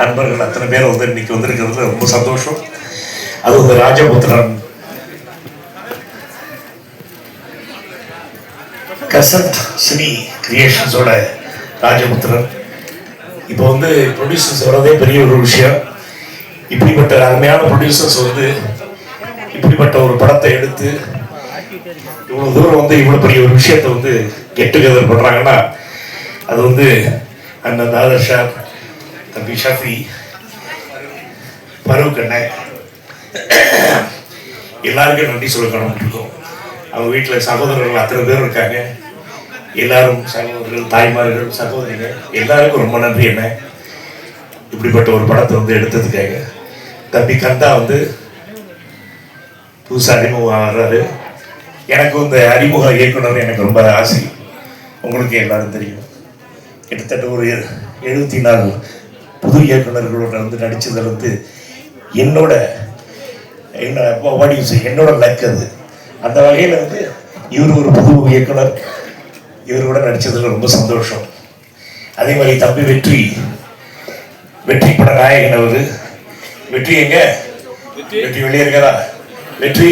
நண்பர்கள் அத்தனை பேர் வந்து இன்னைக்கு வந்திருக்கிறதுல ரொம்ப சந்தோஷம். அது வந்து ராஜபுத்திரன். கசத் சினி கிரியேஷன்ஸோட ராஜபுத்திரன். இப்போ வந்து ப்ரொடியூசர்ஸ் வரதே பெரிய ஒரு விஷயம். இப்படிப்பட்ட அருமையான ப்ரொடியூசர்ஸ் வந்து இப்படிப்பட்ட ஒரு படத்தை எடுத்து இவ்வளவு தூரம் வந்து இவ்வளவு பெரிய ஒரு விஷயத்தை வந்து கெட் டுகெதர் பண்றாங்கன்னா அது வந்து அண்ணன் ஷா தம்பி ஷஃபி பருவ கண்ணை எல்லாருக்கும் நன்றி சொல்ல இருக்கும். அவங்க வீட்டில் சகோதரர்கள் அத்தனை பேர் இருக்காங்க. எல்லாரும் சகோதரர்கள் தாய்மார்கள் சகோதரிகள் எல்லாருக்கும் ரொம்ப நன்றி என்ன இப்படிப்பட்ட ஒரு படத்தை வந்து எடுத்ததுக்காக. தம்பி கந்தா வந்து புதுசாக அறிமுகம் ஆகிறாரு. எனக்கு இந்த அறிமுக இயக்குனர் எனக்கு ரொம்ப ஆசை. உங்களுக்கு எல்லாரும் தெரியும். கிட்டத்தட்ட ஒரு எழுபத்தி நாலு புது இயக்குனர்களோட வந்து நடிச்சதுல வந்து என்னோட என்ன? என்னோட லக் அது. அந்த வகையில் வந்து இவர் ஒரு புது இயக்குனர். இவர் கூட நடிச்சதுல ரொம்ப சந்தோஷம். அதே மாதிரி தம்பி வெற்றி வெற்றி பட நாயகன் அவரு. வெற்றி எங்க? வெற்றி? வெளியே இருக்காரா? வெற்றி?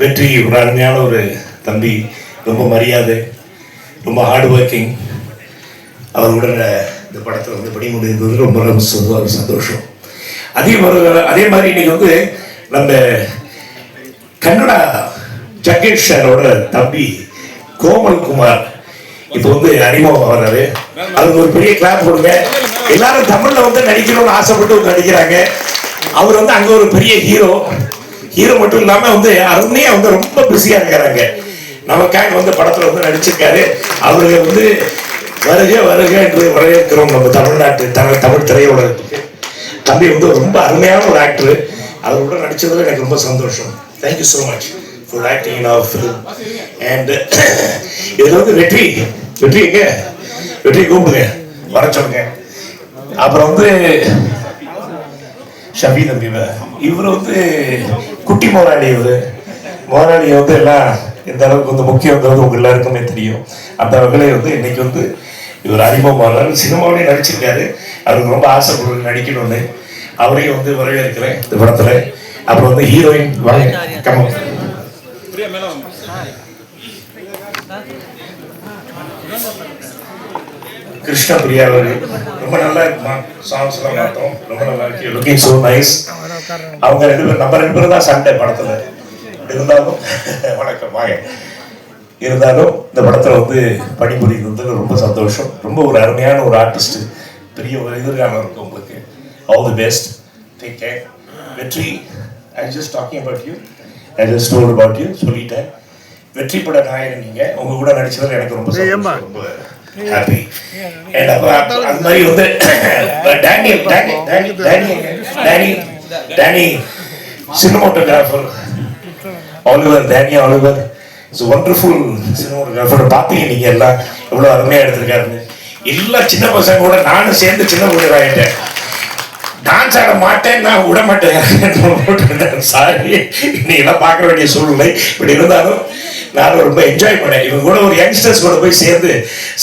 வெற்றி ஒரு அருமையான ஒரு தம்பி. ரொம்ப மரியாதை ரொம்ப ஹார்ட் ஒர்க்கிங் அவருடன் இந்த படத்தில் வந்து பணிபுரிந்தது ரொம்ப ரொம்ப சந்தோஷம். அதே மாதிரி அதே மாதிரி இன்னைக்கு வந்து நம்ம கன்னடா ஜகேஷ் சாரோட தம்பி கோமல் குமார். இப்போ வந்து அறிமுகம் வர்றாரு அதுக்கு ஒரு பெரிய கிளாப் கொடுங்க. எல்லாரும் தமிழ்ல வந்து நடிக்கணும்னு ஆசைப்பட்டு வந்து நடிக்கிறாங்க. அவர் வந்து அங்க ஒரு பெரிய ஹீரோ ஹீரோ மட்டும் இல்லாம வந்து அருமையா வந்து ரொம்ப பிஸியா இருக்கிறாங்க. நமக்காக வந்து படத்துல வந்து நடிச்சிருக்காரு. அவருக்கு வந்து வருக வருக என்று வரவேற்கிறோம் நம்ம தமிழ்நாட்டு தமிழ் தமிழ் திரையுலகத்துக்கு. தம்பி வந்து ரொம்ப அருமையான ஒரு ஆக்டர் அவரோட நடிச்சதுல எனக்கு ரொம்ப சந்தோஷம். Thank you so much full acting in our film and இதில் வந்து வெற்றி வெற்றி எங்க? வெற்றி கூப்பிடுங்க. வர சொல்லுங்க. அப்புறம் வந்து ஷபி தம்பி இவர் வந்து குட்டி மோராளி இவர். மோராளியை வந்து எல்லாம் எந்த அளவுக்கு வந்து முக்கியங்கிறது உங்க எல்லாருக்குமே தெரியும். அந்த வகையில வந்து இன்னைக்கு வந்து இவர் அறிமுகமானார் சினிமாவிலேயே நடிச்சிருக்காரு. அவருக்கு ரொம்ப ஆசைப்படுறது நடிக்கணும்னு அவரையும் வந்து வரவேற்கிறேன் இந்த படத்துல. அப்புறம் வந்து ஹீரோயின் கம்ம கிருஷ்ண பிரியா அவர்கள் ரொம்ப நல்லா இருக்குமா? சாங்ஸ் எல்லாம் பார்த்தோம். ரொம்ப நல்லா இருக்கு. லுக்கிங் சோ நைஸ் அவங்க ரெண்டு பேரும் நம்ம ரெண்டு பேரும் தான் சண்டை படத்துல. இருந்தாலும் வணக்கம். வாங்க. இருந்தாலும் இந்த படத்துல வந்து பணிபுரிந்ததுல ரொம்ப சந்தோஷம் ரொம்ப ஒரு அருமையான ஒரு ஆர்டிஸ்ட் பெரிய ஒரு எதிர்காலம் இருக்கு உங்களுக்கு all the best take care Vetri I just talking about you I just told about you சொல்லிட்டேன் வெற்றி பட நாயகன் நீங்க உங்க கூட நடிச்சதுல எனக்கு ரொம்ப சந்தோஷம் ரொம்ப ஹாப்பி அது மாதிரி வந்து Daniel Danny Danny Danny Danny Danny cinematographer Oliver Danny Oliver it's wonderful cinematographer பார்த்தீங்க நீங்கள் எல்லாம் எவ்வளோ அருமையாக எடுத்திருக்காருன்னு. எல்லா சின்ன பசங்க கூட நானும் சேர்ந்து சின்ன பிள்ளை ஆகிட்டேன் டான்ஸ் ஆட மாட்டேன் நான் விட மாட்டேன். சாரி நீ எல்லாம் பார்க்க வேண்டிய சூழ்நிலை இப்படி இருந்தாலும் நான் ரொம்ப என்ஜாய் பண்ணேன். இவங்க கூட ஒரு யங்ஸ்டர்ஸ் கூட போய் சேர்ந்து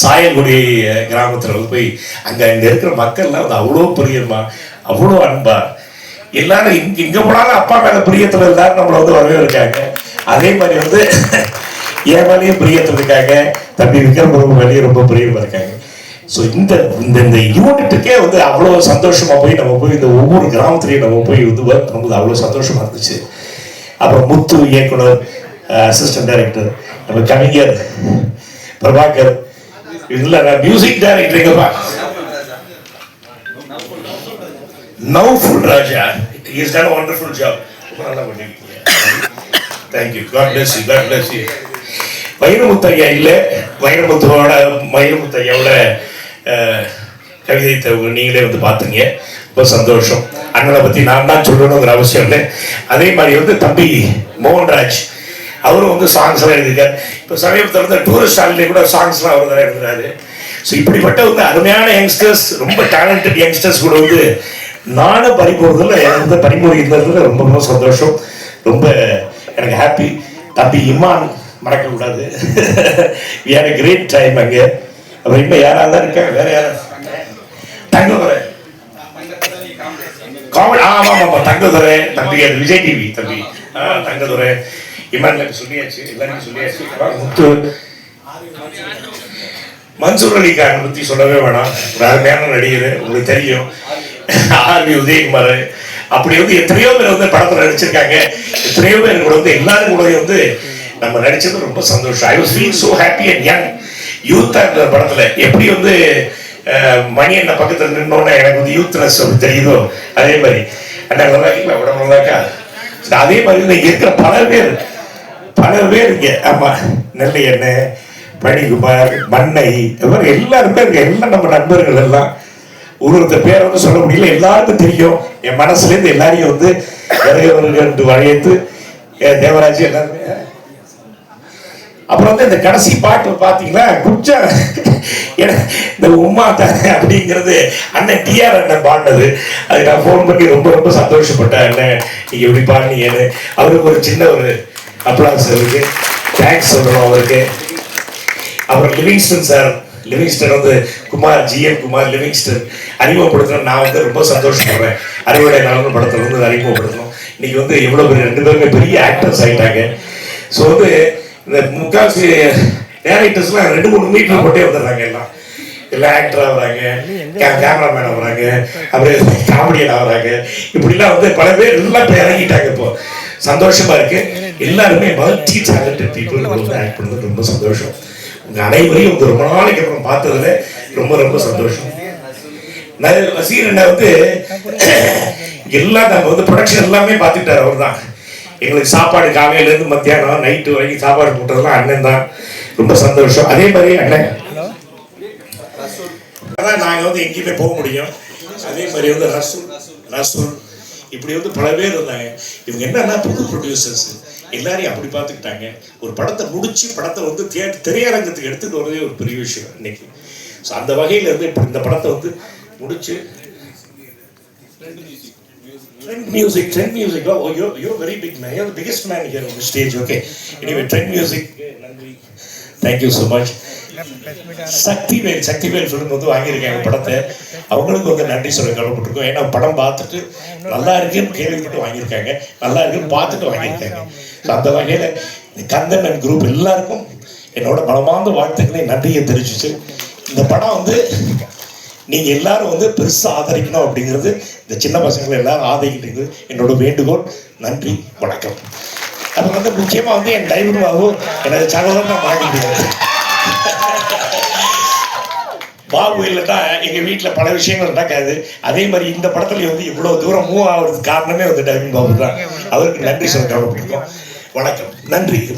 சாயல்குடி கிராமத்தில் வந்து போய் அங்கே இங்கே இருக்கிற மக்கள்லாம் வந்து அவ்வளோ பிரியமா அவ்வளோ அன்பா. எல்லாரும் இங்கே போனாலும் அப்பா மேலே பிரியத்தில் எல்லாரும் நம்மளை வந்து வரவே இருக்காங்க அதே மாதிரி வந்து என் மேலேயும் பிரியத்துல இருக்காங்க தம்பி விக்ரம் பிரபு மேலேயும் ரொம்ப பிரியமா இருக்காங்க ஸோ இந்த இந்த இந்த யூனிட்டுக்கே வந்து அவ்வளோ சந்தோஷமா போய் நம்ம போய் இந்த ஒவ்வொரு கிராமத்துலையும் நம்ம போய் வந்து ஒர்க் பண்ணும்போது அவ்வளோ சந்தோஷமா இருந்துச்சு. அப்புறம் முத்து இயக்குனர் அசிஸ்டன்ட் டைரக்டர் நம்ம கவிஞர் பிரபாகர் இதுல நான் மியூசிக் டைரக்டர் எங்கப்பா Naufal Raja is done wonderful job நல்லா பண்ணிருக்கீங்க. Thank you God bless you God bless you Vairamuthu ஐயா இல்லை? வைரமுத்துவோட வைரமுத்து கவிதை தவங்க நீங்களே வந்து பார்த்தீங்க ரொம்ப சந்தோஷம். அண்ணனை பற்றி நான் தான் சொல்லணுங்கிற அவசியம் இல்லை. அதே மாதிரி வந்து தம்பி மோகன்ராஜ் அவரும் வந்து சாங்ஸ் எல்லாம் இப்போ சமீபத்தில் வந்து டூரிஸ்ட் ஹாலிலே கூட சாங்ஸ்லாம் அவர் தான் எழுதுறாரு. ஸோ இப்படிப்பட்ட வந்து அருமையான யங்ஸ்டர்ஸ் ரொம்ப டேலண்டட் யங்ஸ்டர்ஸ் கூட வந்து நானும் பறிபோறதுல எனக்கு வந்து பறிமுறை இருந்ததுல ரொம்ப ரொம்ப சந்தோஷம். ரொம்ப எனக்கு ஹாப்பி தம்பி இம்மான் மறக்க கூடாது. கிரேட் டைம் அங்கே. அப்புறம் இப்போ யாராவது தான் இருக்காங்க? வேற யாரும் தங்கதுரை. காமெடி ஆமா ஆமா ஆமா. தங்கதுரை தம்பி அது விஜய் டிவி தம்பி. ஆ, தங்கதுரை. இமான் சொல்லியாச்சு எல்லாருக்கும் சொல்லியாச்சு. முத்து. மன்சூர் அலி கான் பத்தி சொல்லவே வேணாம். வேற அருமையான நடிகர் உங்களுக்கு தெரியும். R V Udhayakumar. அப்படி வந்து எத்தனையோ பேர் வந்து படத்துல நடிச்சிருக்காங்க. எத்தனையோ பேர் கூட வந்து எல்லாரும் கூட வந்து நம்ம நடிச்சது ரொம்ப சந்தோஷம். I was feel so happy and young யூத்தா இருந்த படத்துல எப்படி வந்து மணி என்ன பக்கத்துல நின்னோன்னே எனக்கு வந்து யூத்னஸ் தெரியுதோ? அதே மாதிரி. அண்ணா நல்லா இருக்கீங்களா? உடம்பு நல்லா இருக்கா? அதே மாதிரி வந்து இங்க இருக்கிற பல பேர் பல பேர் இங்க. ஆமா நெல்லை எண்ணெய் பணிகுமார் மண்ணை எல்லாருமே இருக்கு எல்லாம் நம்ம நண்பர்கள் எல்லாம். ஒரு ஒருத்தர் பேரை வந்து சொல்ல முடியல. எல்லாருக்கும் தெரியும். என் மனசுல இருந்து எல்லாரையும் வந்து இறையவர்கள் என்று தேவராஜ் எல்லாருமே. அப்புறம் வந்து இந்த கடைசி பாட்டு பாத்தீங்களா குச்சா இந்த உமா தானே அப்படிங்கிறது அண்ணன் டிஆர் அண்ணன் பாடினது. அது நான் ஃபோன் பண்ணி ரொம்ப ரொம்ப சந்தோஷப்பட்டேன் அண்ணன் நீங்க எப்படி பாடினீங்கன்னு. அவருக்கு ஒரு சின்ன ஒரு அப்ளாஸ் அவருக்கு தேங்க்ஸ் சொல்லணும் அவருக்கு. அப்புறம் லிவிங்ஸ்டன் சார் லிவிங்ஸ்டன் வந்து குமார் ஜிஎம் குமார் லிவிங்ஸ்டன் அறிமுகப்படுத்தணும். நான் வந்து ரொம்ப சந்தோஷப்படுறேன் அறிவுடை நலன் படத்துல வந்து அறிமுகப்படுத்தணும். இன்னைக்கு வந்து எவ்வளவு பேர் ரெண்டு பேருமே பெரிய ஆக்டர்ஸ் ஆயிட்டாங்க. ஸோ வந்து இந்த முக்கால்சி டேரக்டர்ஸ்லாம் ரெண்டு மூணு மீட்டர் போட்டே வந்துடுறாங்க எல்லாம். எல்லாம் ஆக்டர் ஆகுறாங்க கேமராமேன் ஆகுறாங்க அப்புறம் காமெடியன் ஆகுறாங்க. இப்படிலாம் வந்து பல பேர் எல்லாம் இப்போ இறங்கிட்டாங்க இப்போ. சந்தோஷமா இருக்கு. எல்லாருமே மல்டி டேலண்டட் பீப்புள் வந்து ஆக்ட் பண்ணது ரொம்ப சந்தோஷம். உங்க அனைவரையும் வந்து ரொம்ப நாளைக்கு அப்புறம் பார்த்ததுல ரொம்ப ரொம்ப சந்தோஷம். நான் வசீர் அண்ணா வந்து எல்லாம் நாங்கள் வந்து ப்ரொடக்ஷன் எல்லாமே பார்த்துட்டார் அவர் தான் எங்களுக்கு சாப்பாடு காலையிலேருந்து மத்தியானம் நைட்டு வரைக்கும் சாப்பாடு போட்டதெல்லாம் அண்ணன் தான். ரொம்ப சந்தோஷம். அதே மாதிரி அண்ணன் அதான் நாங்கள் வந்து எங்கேயுமே போக முடியும். அதே மாதிரி வந்து ரசூல் ரசூல். இப்படி வந்து பல பேர் இருந்தாங்க. இவங்க என்னன்னா புது ப்ரொடியூசர்ஸ் எல்லாரையும் அப்படி பார்த்துக்கிட்டாங்க. ஒரு படத்தை முடிச்சு படத்தை வந்து தே திரையரங்கத்துக்கு எடுத்துட்டு வரதே ஒரு பெரிய விஷயம் இன்னைக்கு. ஸோ அந்த வகையில் இருந்து இப்போ இந்த படத்தை வந்து முடிச்சு Trend Music Trend Music yo yo very big man man. You're the stage okay here Trend Music நன்றி. Thank you so much. Sakthivel Sakthivel film வந்து வாங்கியிருக்காங்க படத்தை. அவங்களுக்கு வந்து நன்றி சொல்ல கடமைப்பட்டிருக்கோம் ஏன்னா படம் பார்த்துட்டு நல்லா இருக்குன்னு கேள்விப்பட்டு வாங்கியிருக்காங்க. நல்லா இருக்குன்னு பார்த்துட்டு வாங்கியிருக்காங்க. ஸோ அந்த வகையில் கந்தன் அண்ட் குரூப் எல்லாருக்கும் என்னோட மனமார்ந்த வாழ்த்துக்களை நன்றியை தெரிவிச்சுச்சு இந்த படம் வந்து நீங்கள் எல்லாரும் வந்து பெருசாக ஆதரிக்கணும் அப்படிங்கிறது இந்த சின்ன பசங்களை எல்லாரும் ஆதரிக்கிறது என்னோட வேண்டுகோள். நன்றி வணக்கம். அப்புறம் வந்து முக்கியமாக வந்து என் டிரைவர் எனது சகோதரன் நான் முடியாது பாபு தான் எங்க வீட்டுல பல விஷயங்கள் நடக்காது. அதே மாதிரி இந்த படத்துல வந்து இவ்வளவு தூரம் மூவ் ஆகிறதுக்கு காரணமே வந்து டவின் பாபு தான். அவருக்கு நன்றி சொல்ல பிடிக்கும் வணக்கம். நன்றி.